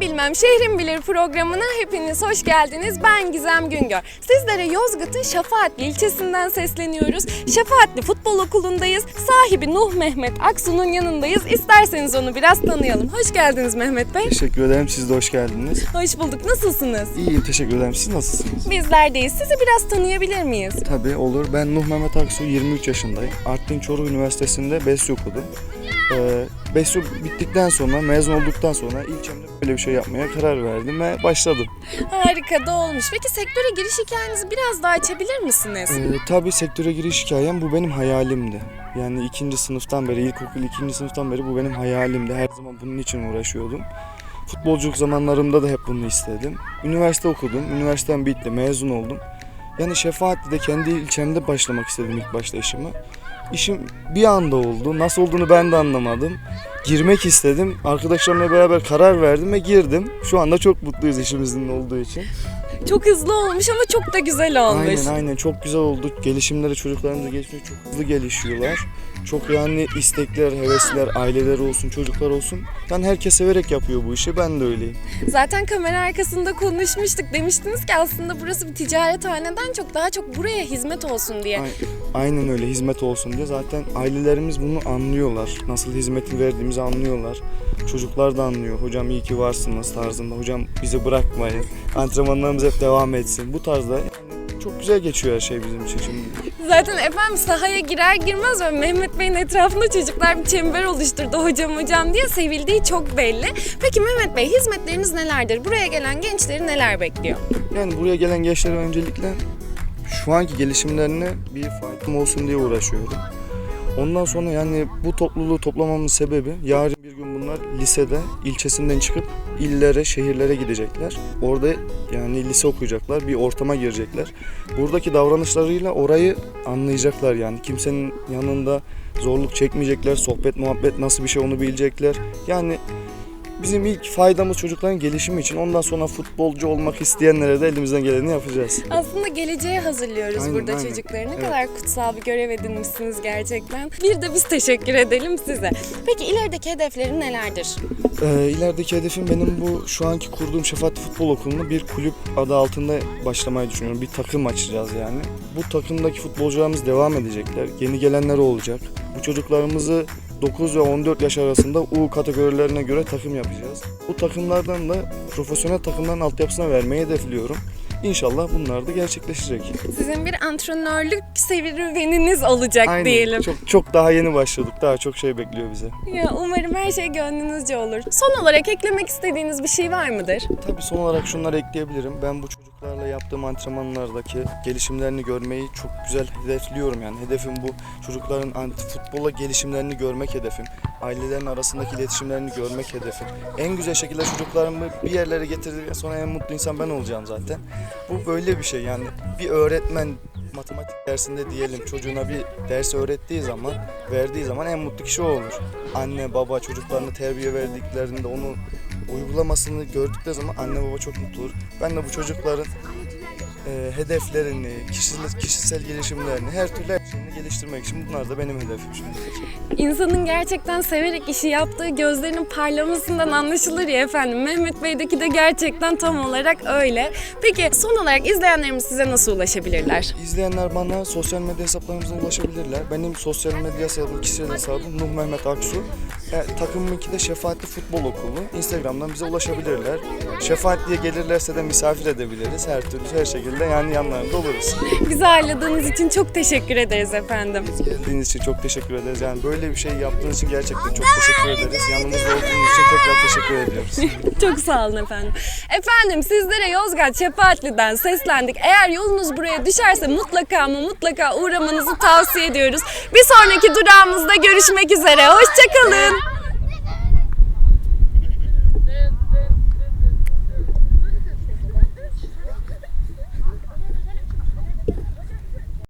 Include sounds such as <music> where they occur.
Ben Bilmem Şehrim Bilir programına hepiniz hoş geldiniz. Ben Gizem Güngör. Sizlere Yozgat'ın Şafaatli ilçesinden sesleniyoruz. Şafaatli Futbol Okulu'ndayız. Sahibi Nuh Mehmet Aksu'nun yanındayız. İsterseniz onu biraz tanıyalım. Hoş geldiniz Mehmet Bey. Teşekkür ederim. Siz de hoş geldiniz. Hoş bulduk. Nasılsınız? İyiyim. Teşekkür ederim. Siz nasılsınız? Bizlerdeyiz. Sizi biraz tanıyabilir miyiz? Tabii olur. Ben Nuh Mehmet Aksu, 23 yaşındayım. Artvin Çoruh Üniversitesi'nde BESYO okudum. Ee, BESYO bittikten sonra, mezun olduktan sonra ilçemde böyle bir şey yapmaya karar verdim ve başladım. Harika da olmuş. Peki sektöre giriş hikayenizi biraz daha açabilir misiniz? Ee, tabii sektöre giriş hikayem bu benim hayalimdi. Yani ikinci sınıftan beri, ilkokul ikinci sınıftan beri bu benim hayalimdi. Her zaman bunun için uğraşıyordum. Futbolculuk zamanlarımda da hep bunu istedim. Üniversite okudum. Üniversitem bitti, mezun oldum. Yani Şefaatli'de kendi ilçemde başlamak istedim ilk başta işime. İşim bir anda oldu. Nasıl olduğunu ben de anlamadım. Girmek istedim. Arkadaşlarımla beraber karar verdim ve girdim. Şu anda çok mutluyuz işimizin olduğu için. Çok hızlı olmuş ama çok da güzel olmuş. Aynen aynen çok güzel oldu. Gelişimleri çocuklarımız gelişiyor. Çok hızlı gelişiyorlar. Çok yani istekler, hevesler, aileleri olsun, çocuklar olsun. Yani herkes severek yapıyor bu işi. Ben de öyleyim. Zaten kamera arkasında konuşmuştuk. Demiştiniz ki aslında burası bir ticarethaneden çok daha çok buraya hizmet olsun diye. Ay- Aynen öyle hizmet olsun diye. Zaten ailelerimiz bunu anlıyorlar. Nasıl hizmeti verdiğimizi anlıyorlar. Çocuklar da anlıyor. Hocam iyi ki varsınız tarzında. Hocam bizi bırakmayın. Antrenmanlarımız hep devam etsin. Bu tarzda yani çok güzel geçiyor her şey bizim için şimdi. Zaten efendim sahaya girer girmez ve Mehmet Bey'in etrafında çocuklar bir çember oluşturdu hocam hocam diye sevildiği çok belli. Peki Mehmet Bey hizmetleriniz nelerdir? Buraya gelen gençleri neler bekliyor? Yani buraya gelen gençlere öncelikle şu anki gelişimlerine bir faydam olsun diye uğraşıyorum. Ondan sonra yani bu topluluğu toplamamın sebebi yarın lisede ilçesinden çıkıp illere, şehirlere gidecekler. Orada yani lise okuyacaklar, bir ortama girecekler. Buradaki davranışlarıyla orayı anlayacaklar yani. Kimsenin yanında zorluk çekmeyecekler, sohbet muhabbet nasıl bir şey onu bilecekler. Yani Bizim ilk faydamız çocukların gelişimi için. Ondan sonra futbolcu olmak isteyenlere de elimizden geleni yapacağız. Aslında geleceğe hazırlıyoruz Aynen, burada aynen. çocukları. Ne Evet. kadar kutsal bir görev edinmişsiniz gerçekten. Bir de biz teşekkür edelim size. Peki ilerideki hedeflerin nelerdir? Ee, ilerideki hedefim benim bu şu anki kurduğum Şefaatli Futbol Okulu'nu bir kulüp adı altında başlamayı düşünüyorum. Bir takım açacağız yani. Bu takımdaki futbolcularımız devam edecekler. Yeni gelenler olacak. Bu çocuklarımızı 9 ve 14 yaş arasında U kategorilerine göre takım yapacağız. Bu takımlardan da profesyonel takımların altyapısına vermeyi hedefliyorum. İnşallah bunlar da gerçekleşecek. Sizin bir antrenörlük serüveniniz olacak diyelim. Çok çok daha yeni başladık. Daha çok şey bekliyor bize. Ya umarım her şey gönlünüzce olur. Son olarak eklemek istediğiniz bir şey var mıdır? Tabii son olarak şunları ekleyebilirim. Ben bu çocuklarla yaptığım antrenmanlardaki gelişimlerini görmeyi çok güzel hedefliyorum yani. Hedefim bu. Çocukların anti futbola gelişimlerini görmek hedefim. Ailelerin arasındaki iletişimlerini görmek hedefim. En güzel şekilde çocuklarımı bir yerlere getirdikten sonra en mutlu insan ben olacağım zaten. Bu böyle bir şey yani. Bir öğretmen matematik dersinde diyelim çocuğuna bir ders öğrettiği zaman, verdiği zaman en mutlu kişi o olur. Anne baba çocuklarına terbiye verdiklerinde onu uygulamasını gördükleri zaman anne baba çok mutlu olur. Ben de bu çocukların e, hedeflerini, kişisel, kişisel gelişimlerini, her türlü her şeyini geliştirmek için bunlar da benim hedefim şimdi. İnsanın gerçekten severek işi yaptığı gözlerinin parlamasından anlaşılır ya efendim. Mehmet Bey'deki de gerçekten tam olarak öyle. Peki son olarak izleyenlerimiz size nasıl ulaşabilirler? İzleyenler bana sosyal medya hesaplarımızdan ulaşabilirler. Benim sosyal medya hesabım, kişisel hesabım Nuh Mehmet Aksu. E, takımımınki de Şefaatli Futbol Okulu. Instagram'dan bize ulaşabilirler. Şefaatli'ye gelirlerse de misafir edebiliriz. Her türlü her şekilde yani yanlarında oluruz. Bizi ağırladığınız için çok teşekkür ederiz efendim. Geldiğiniz için çok teşekkür ederiz. Yani böyle bir şey yaptığınız için gerçekten çok teşekkür ederiz. Yanımızda olduğunuz için tekrar teşekkür ediyoruz. <laughs> Çok sağ olun efendim. Efendim sizlere Yozgat Şefaatli'den seslendik. Eğer yolunuz buraya düşerse mutlaka ama mutlaka uğramanızı tavsiye ediyoruz. Bir sonraki durağımızda görüşmek üzere. Hoşçakalın.